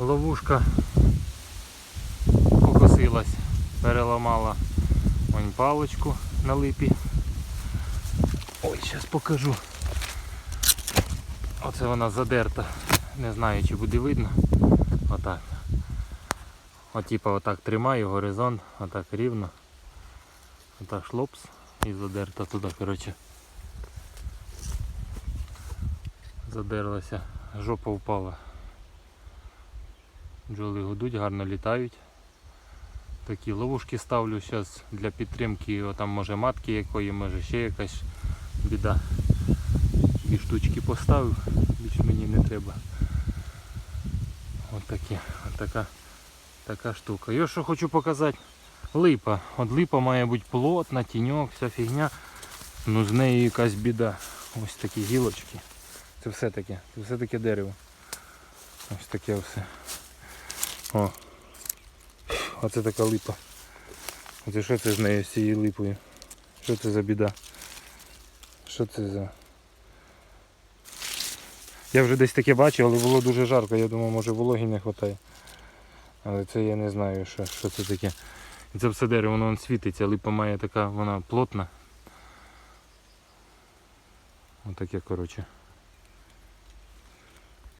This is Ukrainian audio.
Ловушка покосилась, переламала вон паличку на липі. Ой, зараз покажу. Оце вона задерта. Не знаю чи буде видно. Отак. От типа отак тримаю горизонт, отак рівно. Отак шлопс і задерта туди, коротше. Задерлася, жопа впала. Бджоли гудуть, гарно літають. Такі ловушки ставлю зараз для підтримки, о, там може матки якої, може ще якась біда. Дві штучки поставив, більш мені не треба. Ось такі, от така, така штука. Я що хочу показати, липа. От липа має бути плотна, тіньок, вся фігня. Ну з нею якась біда. Ось такі гілочки. Це все таке, це все таке дерево. Ось таке все. О. Оце така липа. Оце що це з нею з цією липою? Що це за біда? Що це за... Я вже десь таке бачив, але було дуже жарко. Я думав, може вологі не вистачає. Але це я не знаю, що, що це таке. І це все дерево, воно світиться, липа має така, вона плотна. Отаке, коротше.